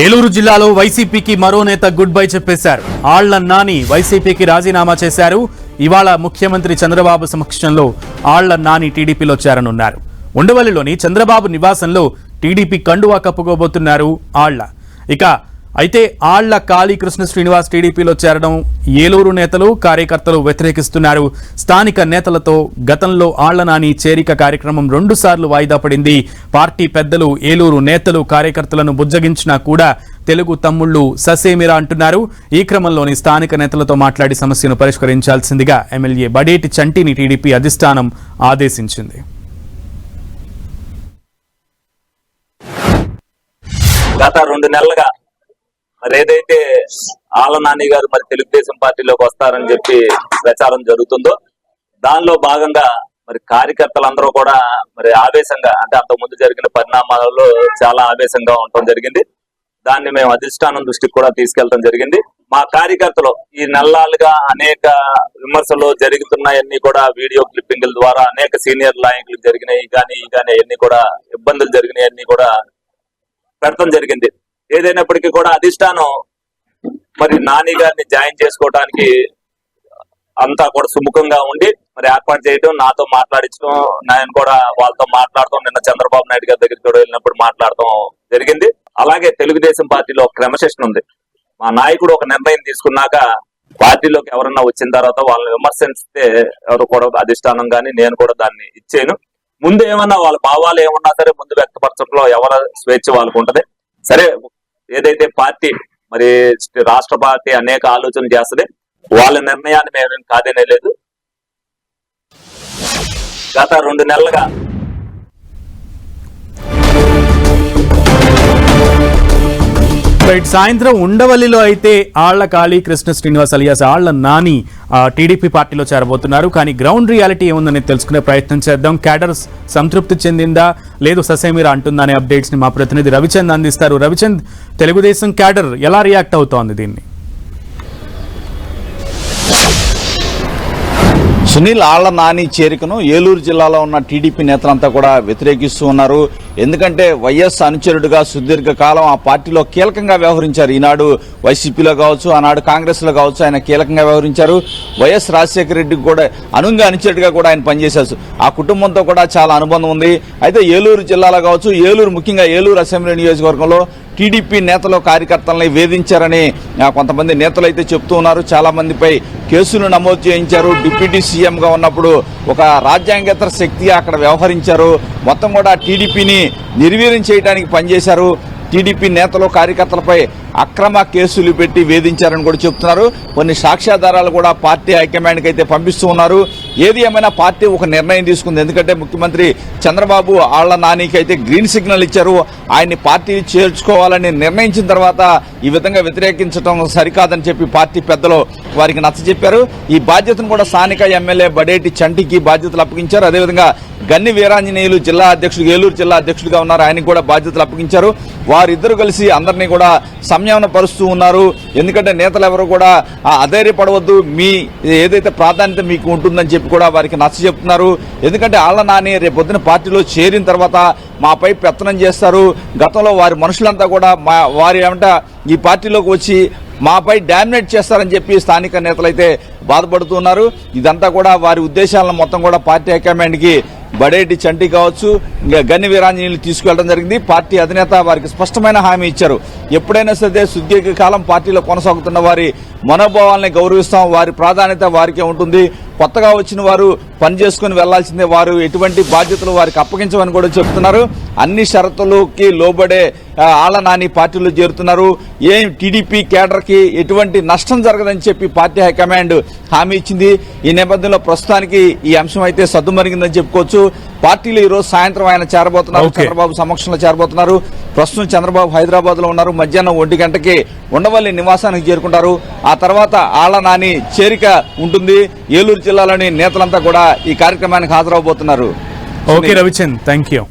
ఏలూరు జిల్లాలో వైసీపీకి మరో నేత గుడ్ బై చెప్పేశారు. ఆళ్ళ నాని వైసీపీకి రాజీనామా చేశారు. ఇవాళ ముఖ్యమంత్రి చంద్రబాబు సమక్షంలో ఆళ్ళ నాని టీడీపీలో చేరనున్నారు. ఉండవల్లిలోని చంద్రబాబు నివాసంలో టీడీపీ కండువా కప్పుకోబోతున్నారు ఆళ్ళ. ఇక అయితే ఆళ్ళ కాళీ కృష్ణ శ్రీనివాస్ టీడీపీలో చేరడం ఏలూరు నేతలు కార్యకర్తలు వ్యతిరేకిస్తున్నారు. స్థానిక నేతలతో గతంలో ఆళ్ళ నాని చేరిక కార్యక్రమం రెండుసార్లు వాయిదా పడింది. పార్టీ పెద్దలు ఏలూరు నేతలు కార్యకర్తలను బుజ్జగించినా కూడా తెలుగు తమ్ముళ్ళు ససేమిరా అంటున్నారు. ఈ క్రమంలోని స్థానిక నేతలతో మాట్లాడి సమస్యను పరిష్కరించాల్సిందిగా ఎమ్మెల్యే బడేటి చంటిని టీడీపీ అధిష్టానం ఆదేశించింది. గత రెండు నెలలుగా మరి ఏదైతే ఆళ్ళ నాని గారు మరి తెలుగుదేశం పార్టీలోకి వస్తారని చెప్పి ప్రచారం జరుగుతుందో దానిలో భాగంగా మరి కార్యకర్తలందరూ కూడా మరి ఆవేశంగా అంటే అంతకుముందు జరిగిన పరిణామాలలో చాలా ఆవేశంగా ఉండటం జరిగింది. దాన్ని మేము అధిష్టానం దృష్టికి కూడా తీసుకెళ్ళడం జరిగింది. మా కార్యకర్తలు ఈ నెలలుగా అనేక విమర్శలు జరుగుతున్నాయన్నీ కూడా వీడియో క్లిప్పింగ్ల ద్వారా అనేక సీనియర్ నాయకులు జరిగినాయి కానీ కానీ అన్ని కూడా ఇబ్బందులు జరిగినాయి అన్ని కూడా పెడతం జరిగింది. ఏదైనప్పటికీ కూడా అధిష్టానం మరి నాని గారిని జాయిన్ చేసుకోవడానికి అంతా కూడా సుముఖంగా ఉండి మరి ఏర్పాటు చేయడం నాతో మాట్లాడించడం నేను కూడా వాళ్ళతో మాట్లాడతాం నిన్న చంద్రబాబు నాయుడు గారి దగ్గరికి కూడా వెళ్ళినప్పుడు మాట్లాడటం జరిగింది. అలాగే తెలుగుదేశం పార్టీలో క్రమశిక్షణ ఉంది. మా నాయకుడు ఒక నిర్ణయం తీసుకున్నాక పార్టీలోకి ఎవరన్నా వచ్చిన తర్వాత వాళ్ళని విమర్శిస్తే ఎవరు కూడా అధిష్టానం కానీ నేను కూడా దాన్ని ఇచ్చాను ముందు ఏమన్నా వాళ్ళ భావాలు ఏమన్నా సరే ముందు వ్యక్తపరచడంలో ఎవరి స్వేచ్ఛ వాళ్ళకు ఉంటది. సరే ఏదైతే పార్టీ మరి రాష్ట్ర పార్టీ అనేక ఆలోచన చేస్తుంది వాళ్ళ నిర్ణయాన్ని మేము కాదనే లేదు గత రెండు నెలలుగా రైట్ సాయంత్రం ఉండవల్లిలో అయితే ఆళ్ళ కాళీ కృష్ణ శ్రీనివాస్ అలియాస్ ఆళ్ళ నాని టీడీపీ పార్టీలో చేరబోతున్నారు. కానీ గ్రౌండ్ రియాలిటీ ఏముందని తెలుసుకునే ప్రయత్నం చేద్దాం. క్యాడర్ సంతృప్తి చెందిందా? లేదు ససేమిరా అంటుందా అనే అప్డేట్స్ని మా ప్రతినిధి రవిచంద్ అందిస్తారు. రవిచంద్ తెలుగుదేశం క్యాడర్ ఎలా రియాక్ట్ అవుతోంది దీన్ని? సునీల్ ఆళ్ళ నాని చేరికను ఏలూరు జిల్లాలో ఉన్న టీడీపీ నేతలంతా కూడా వ్యతిరేకిస్తూ ఉన్నారు. ఎందుకంటే వైఎస్ అనుచరుడుగా సుదీర్ఘకాలం ఆ పార్టీలో కీలకంగా వ్యవహరించారు. ఈనాడు వైసీపీలో కావచ్చు ఆనాడు కాంగ్రెస్లో కావచ్చు ఆయన కీలకంగా వ్యవహరించారు. వైఎస్ రాజశేఖర రెడ్డికి కూడా అనుంగా అనుచరుడిగా కూడా ఆయన పనిచేశారు. ఆ కుటుంబంతో కూడా చాలా అనుబంధం ఉంది. అయితే ఏలూరు జిల్లాలో కావచ్చు ఏలూరు ముఖ్యంగా ఏలూరు అసెంబ్లీ నియోజకవర్గంలో టీడీపీ నేతలు కార్యకర్తలని వేధించారని కొంతమంది నేతలు అయితే చెప్తూ ఉన్నారు. చాలామందిపై కేసులు నమోదు చేయించారు. డిప్యూటీ సీఎంగా ఉన్నప్పుడు ఒక రాజ్యాంగేతర శక్తి అక్కడ వ్యవహరించారు. మొత్తం కూడా టీడీపీని నిర్వీర్యం చేయడానికి పనిచేశారు. టీడీపీ నేతలు కార్యకర్తలపై అక్రమ కేసులు పెట్టి వేధించారని కూడా చెప్తున్నారు. కొన్ని సాక్ష్యాధారాలు కూడా పార్టీ హైకమాండ్కి అయితే పంపిస్తూ ఉన్నారు. ఏది ఏమైనా పార్టీ ఒక నిర్ణయం తీసుకుంది. ఎందుకంటే ముఖ్యమంత్రి చంద్రబాబు ఆళ్ళ నానికి అయితే గ్రీన్ సిగ్నల్ ఇచ్చారు. ఆయన్ని పార్టీ చేర్చుకోవాలని నిర్ణయించిన తర్వాత ఈ విధంగా వ్యతిరేకించడం సరికాదని చెప్పి పార్టీ పెద్దలు వారికి నచ్చజెప్పారు ఈ బాధ్యతను కూడా స్థానిక ఎమ్మెల్యే బడేటి చంటికి బాధ్యతలు అప్పగించారు. అదేవిధంగా గన్ని వీరాంజనేయులు జిల్లా అధ్యక్షుడు ఏలూరు జిల్లా అధ్యక్షుడిగా ఉన్నారు. ఆయనకు కూడా బాధ్యతలు అప్పగించారు. వారిద్దరూ కలిసి అందరినీ కూడా సంయమన పరుస్తూ ఉన్నారు. ఎందుకంటే నేతలు ఎవరు కూడా అధైర్యపడవద్దు. మీ ఏదైతే ప్రాధాన్యత మీకు ఉంటుందని చెప్పి కూడా వారికి నచ్చ చెప్తున్నారు. ఎందుకంటే ఆళ్ళ నాని రేపొద్దున పార్టీలో చేరిన తర్వాత మాపై పెత్తనం చేస్తారు. గతంలో వారి మనుషులంతా కూడా మా వారి ఏమంట ఈ పార్టీలోకి వచ్చి మాపై డామినేట్ చేస్తారని చెప్పి స్థానిక నేతలైతే బాధపడుతున్నారు. ఇదంతా కూడా వారి ఉద్దేశాలను మొత్తం కూడా పార్టీ హైకమాండ్కి బడేటి చంటి కావచ్చు గన్ని వీరాంజనేయులు తీసుకువెళ్ళడం జరిగింది. పార్టీ అధినేత వారికి స్పష్టమైన హామీ ఇచ్చారు. ఎప్పుడైనా సరే సుదీర్ఘ కాలం పార్టీలో కొనసాగుతున్న వారి మనోభావాల్ని గౌరవిస్తాం. వారి ప్రాధాన్యత వారికే ఉంటుంది. కొత్తగా వచ్చిన వారు పని చేసుకుని వెళ్ళాల్సిందే. వారు ఎటువంటి బాధ్యతలు వారికి అప్పగించమని కూడా చెప్తున్నారు. అన్ని షరతులకి లోబడే ఆ, ఆళ్ళ నాని పార్టీలో చేరుతున్నారు. ఏం టీడీపీ కేడర్కి ఎటువంటి నష్టం జరగదని చెప్పి పార్టీ హైకమాండ్ హామీ ఇచ్చింది. ఈ నేపథ్యంలో ప్రస్తుతానికి ఈ అంశం అయితే సద్దుమరిగిందని చెప్పుకోవచ్చు. పార్టీలో ఈ రోజు సాయంత్రం ఆయన చేరబోతున్నారు. చంద్రబాబు సమక్షంలో చేరబోతున్నారు. ప్రస్తుతం చంద్రబాబు హైదరాబాద్లో ఉన్నారు. మధ్యాహ్నం ఒంటి గంటకి ఉండవల్లి నివాసానికి చేరుకుంటారు. ఆ తర్వాత ఆళ్ళ నాని చేరిక ఉంటుంది. ఏలూరు జిల్లాలోని నేతలంతా కూడా ఈ కార్యక్రమానికి హాజరవబోతున్నారు. ఓకే రవిచంద్. Thank you